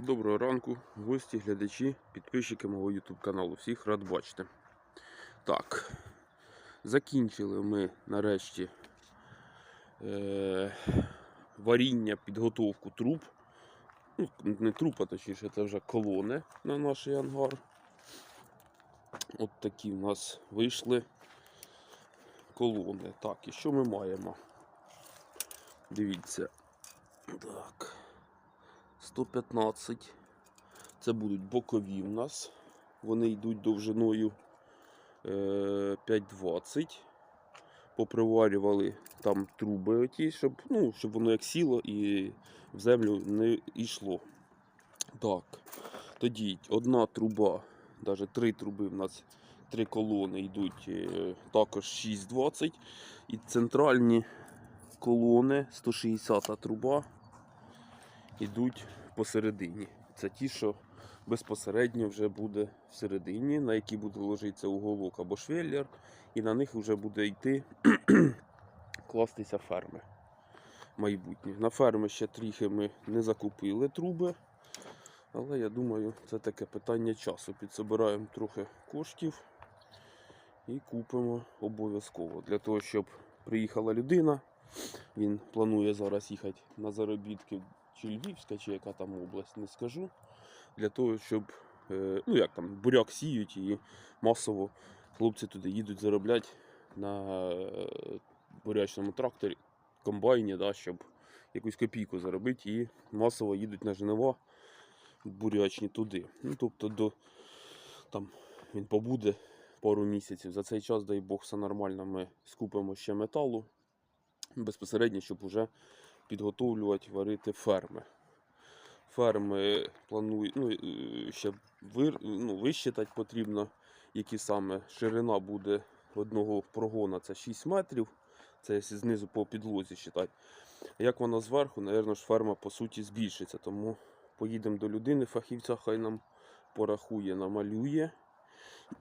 Доброго ранку, гості, глядачі, підписчики мого YouTube каналу. Всіх рад бачити. Так, закінчили ми нарешті е- варіння, підготовку труб. Ну, не труб, а точніше, це вже колони на наш ангар. От такі в нас вийшли колони. Так, і що ми маємо? Дивіться. Так. 115. Це будуть бокові в нас. Вони йдуть довжиною е, 5,20. Поприварювали там труби оті, щоб, ну, щоб воно як сіло і в землю не йшло. Так. Тоді одна труба, навіть три труби в нас, три колони йдуть е, також 6,20. І центральні колони 160 труба йдуть посередині. Це ті, що безпосередньо вже буде всередині, на які буде ложитися уголок або швеллер, і на них вже буде йти кластися ферми майбутні. На ферми ще трохи ми не закупили труби, але я думаю, це таке питання часу. Підсобираємо трохи коштів і купимо обов'язково для того, щоб приїхала людина. Він планує зараз їхати на заробітки чи Львівська, чи яка там область, не скажу. Для того, щоб, е, ну як там, буряк сіють і масово хлопці туди їдуть заробляти на е, бурячному тракторі, комбайні, да, щоб якусь копійку заробити і масово їдуть на жнива бурячні туди. Ну, тобто до, там, він побуде пару місяців. За цей час, дай Бог, все нормально, ми скупимо ще металу безпосередньо, щоб вже підготовлювати, варити ферми. Ферми планують, ну, е, ще вир, ну, вищитати потрібно, які саме ширина буде одного прогона це 6 метрів. Це знизу по підлозі считати. Як вона зверху, напевно, ж ферма по суті збільшиться. Тому поїдемо до людини, фахівця, хай нам порахує, намалює.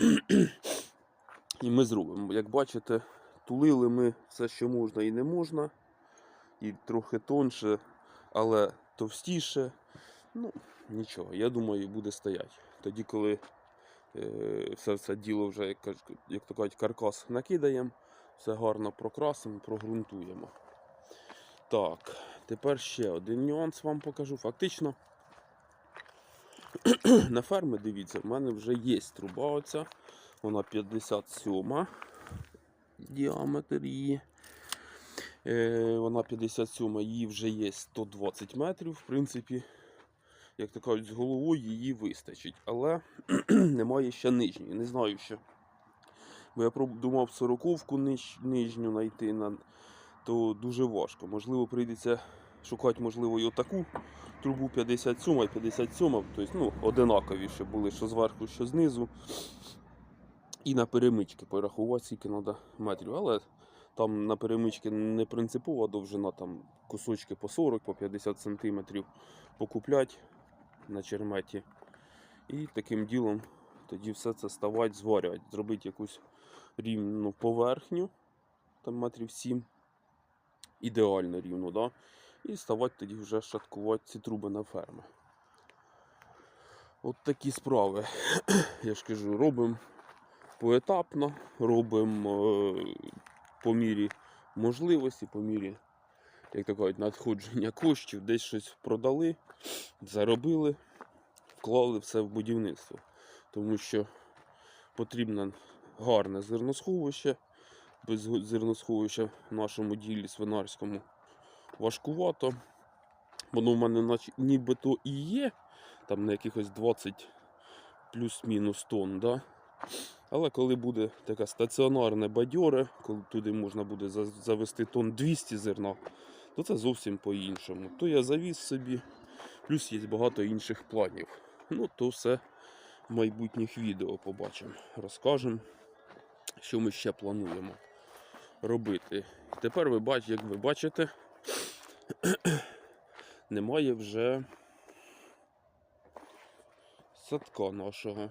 І ми зробимо. Як бачите, тулили ми все, що можна і не можна і трохи тонше, але товстіше. Ну, нічого, я думаю, буде стояти. Тоді, коли е, все це діло вже, як, як то кажуть, каркас накидаємо, все гарно прокрасимо, прогрунтуємо. Так, тепер ще один нюанс вам покажу. Фактично, на фермі, дивіться, в мене вже є труба оця. Вона 57 діаметр її. Е, Вона 57, її вже є 120 метрів. В принципі, як то кажуть, з головою її вистачить. Але немає ще нижньої. Не знаю ще. Бо я думав 40-ку ниж, нижню знайти, на, то дуже важко. Можливо, прийдеться шукати, можливо, і отаку трубу 57 і 57, тобто ну, одинакові, щоб були що зверху, що знизу. І на перемички порахувати, скільки треба метрів. Але там на перемички не принципова довжина, там кусочки по 40, по 50 см покуплять на черметі. І таким ділом тоді все це ставати, зварювати, зробити якусь рівну поверхню, там метрів 7, ідеально рівну, да? і ставати тоді вже шаткувати ці труби на ферми. От такі справи, я ж кажу, робимо поетапно, робимо е, по мірі можливості, по мірі, як то кажуть, надходження коштів, десь щось продали, заробили, вклали все в будівництво. Тому що потрібно гарне зерносховище. Без зерносховища в нашому ділі свинарському важкувато. Воно в мене нібито і є, там на якихось 20 плюс-мінус тонн. Да? Але коли буде таке стаціонарне бадьоре, коли туди можна буде завести тонн 200 зерна, то це зовсім по-іншому. То я завіз собі, плюс є багато інших планів. Ну, то все в майбутніх відео побачимо. Розкажемо, що ми ще плануємо робити. Тепер ви бачите, як ви бачите, немає вже садка нашого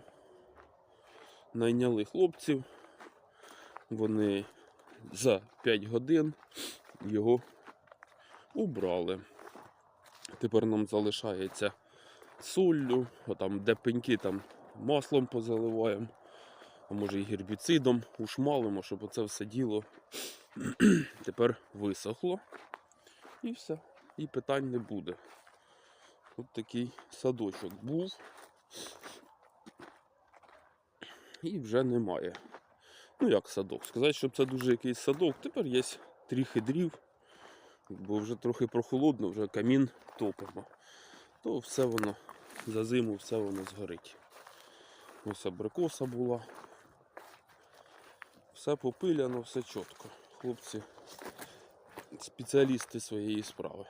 найняли хлопців. Вони за 5 годин його убрали. Тепер нам залишається соллю, а там де пеньки там маслом позаливаємо, а може і гербіцидом ушмалимо, щоб оце все діло тепер висохло. І все. І питань не буде. От такий садочок був. І вже немає. Ну як садок? Сказати, щоб це дуже якийсь садок, тепер є трохи дрів, бо вже трохи прохолодно, вже камін топимо. То все воно за зиму все воно згорить. Ось абрикоса була. Все попиляно, все чітко. Хлопці спеціалісти своєї справи.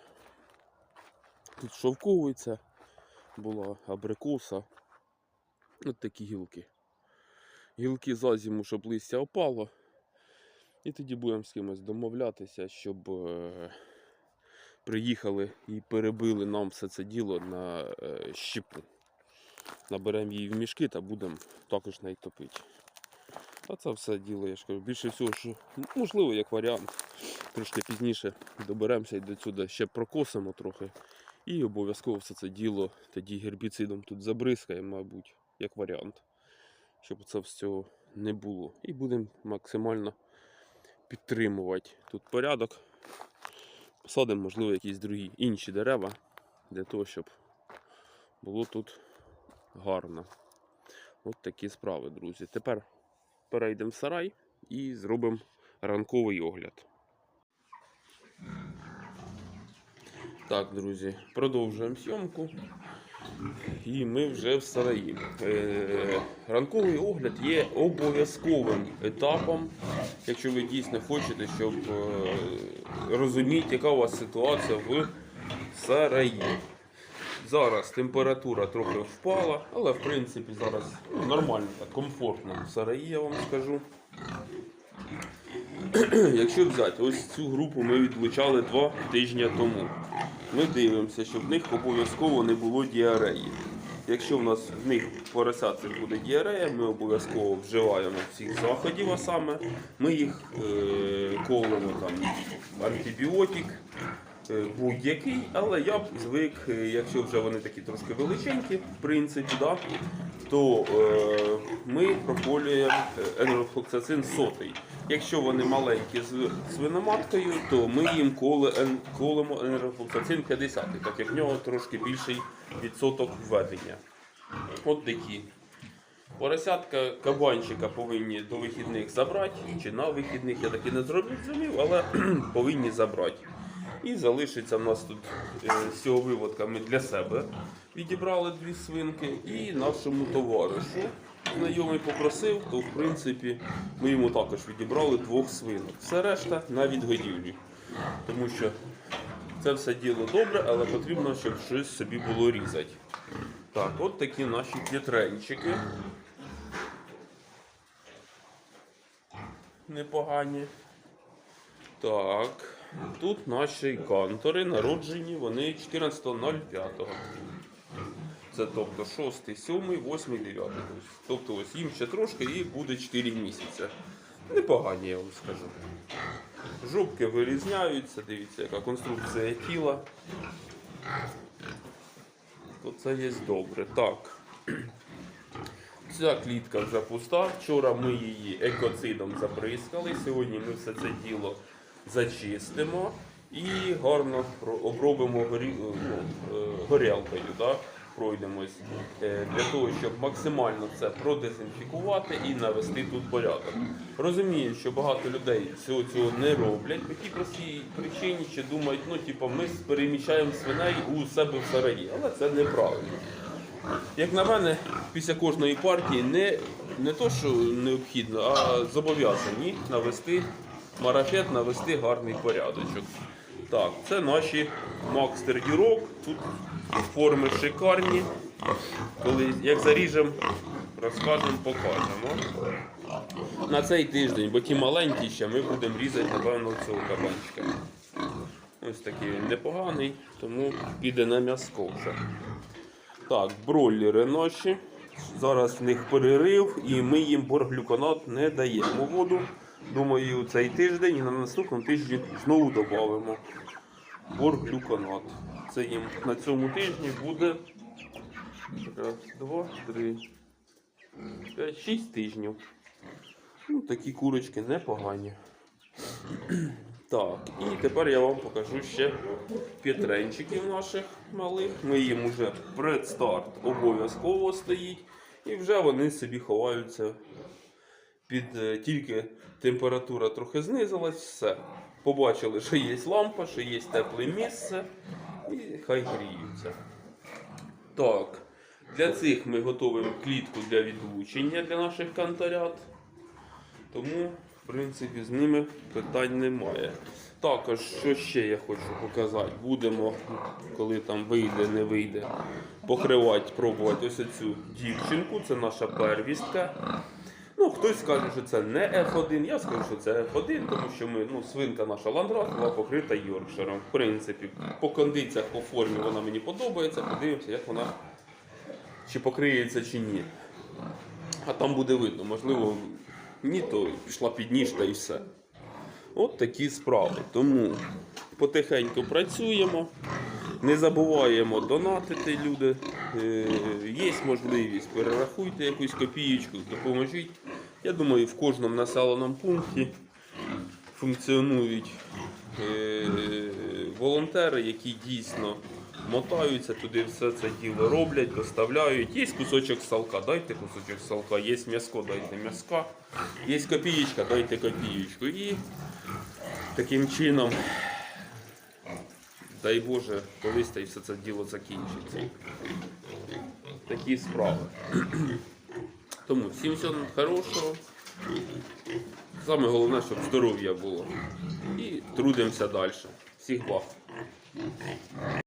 Тут шовковиця була абрикоса. От такі гілки. Гілки за зиму, щоб листя опало. І тоді будемо з кимось домовлятися, щоб е, приїхали і перебили нам все це діло на е, щепу. Наберемо її в мішки та будемо також неї. А це все діло, я ж кажу, більше всього, що можливо, як варіант. Трошки пізніше доберемося і до сюди ще прокосимо трохи. І обов'язково все це діло тоді гербіцидом тут забризкаємо, мабуть, як варіант. Щоб це всього не було. І будемо максимально підтримувати тут порядок. Посадимо, можливо, якісь другі інші дерева для того, щоб було тут гарно. От такі справи, друзі. Тепер перейдемо в сарай і зробимо ранковий огляд. Так, друзі, продовжуємо зйомку. І ми вже в сараї. Е, ранковий огляд є обов'язковим етапом, якщо ви дійсно хочете, щоб е, розуміти, яка у вас ситуація в сараї. Зараз температура трохи впала, але в принципі зараз ну, нормально, комфортно в сараї, я вам скажу. Якщо взяти, ось цю групу ми відлучали два тижні тому. Ми дивимося, щоб в них обов'язково не було діареї. Якщо в нас в них поросяцих буде діарея, ми обов'язково вживаємо всіх заходів, а саме ми їх е, колемо там антибіотик, е, будь-який, але я б звик, е, якщо вже вони такі трошки величенькі, в принципі, да, то е, ми проколюємо е, енрофлоксацин сотий. Якщо вони маленькі з свиноматкою, то ми їм колемо енрофлоксацин 50, так як в нього трошки більший відсоток введення. От такі. Поросятка кабанчика повинні до вихідних забрати, чи на вихідних, я таки не зрозумів, але повинні забрати. І залишиться в нас тут е, з цього виводка ми для себе відібрали дві свинки і нашому товаришу. Знайомий попросив, то в принципі ми йому також відібрали двох свинок. Все решта на відгодівлі. Тому що це все діло добре, але потрібно, щоб щось собі було різати. Так, от такі наші п'ятренчики. Непогані. Так, тут наші кантори народжені, вони 14.05. Це тобто 6, 7, 8, 9. Тобто ось їм ще трошки і буде 4 місяці. Непогані, я вам скажу. Жопки вирізняються, дивіться, яка конструкція тіла. То це є добре. Так. Ця клітка вже пуста. Вчора ми її екоцидом забризкали. Сьогодні ми все це діло зачистимо і гарно обробимо горі... ну, е, горілкою. Да? Пройдемось е, для того, щоб максимально це продезінфікувати і навести тут порядок. Розумію, що багато людей цього цього не роблять по тій простій причині, що думають, ну типу, ми переміщаємо свиней у себе в сараї, але це неправильно. Як на мене, після кожної партії не, не то, що необхідно, а зобов'язані навести марафет, навести гарний порядочок. Так, це наші Макс Тердірок. Тут форми шикарні. Коли як заріжемо, розкажемо, покажемо. На цей тиждень, бо ті маленькі ще ми будемо різати, напевно, цього кабанчика. Ось такий він непоганий, тому піде на м'яско вже. Так, бройлери наші. Зараз в них перерив і ми їм борглюконат не даємо воду. Думаю, цей тиждень і на наступному тижні знову додамо борглюконат. Це їм на цьому тижні буде Раз, два, три, п'ять, шість тижнів. Ну, такі курочки непогані. Так, і тепер я вам покажу ще петренчиків наших малих. Ми їм уже предстарт обов'язково стоїть. І вже вони собі ховаються під е, тільки температура трохи знизилась, все. Побачили, що є лампа, що є тепле місце, і хай гріються. Так, для цих ми готуємо клітку для відлучення для наших кантарят. Тому, в принципі, з ними питань немає. Також, що ще я хочу показати, будемо, коли там вийде, не вийде, покривати, пробувати ось цю дівчинку, це наша первістка. Ну, хтось скаже, що це не F1, я скажу, що це F1, тому що ми, ну, свинка наша ландрат була покрита Йоркширом. В принципі, по кондиціях, по формі вона мені подобається. Подивимося, як вона чи покриється, чи ні. А там буде видно, можливо, ні, то пішла під ніж та і все. От такі справи. Тому потихеньку працюємо. Не забуваємо донатити, люди. Е, Є можливість, перерахуйте якусь копієчку, допоможіть. Я думаю, в кожному населеному пункті функціонують е, волонтери, які дійсно мотаються туди, все це діло роблять, доставляють. Є кусочок салка, дайте кусочок салка, є м'яско, дайте м'яска, є копієчка, дайте копієчку. І таким чином, дай Боже, колись та й все це діло закінчиться. Такі справи. Тому всім всього хорошого. Саме головне, щоб здоров'я було. І трудимося далі. Всіх благ.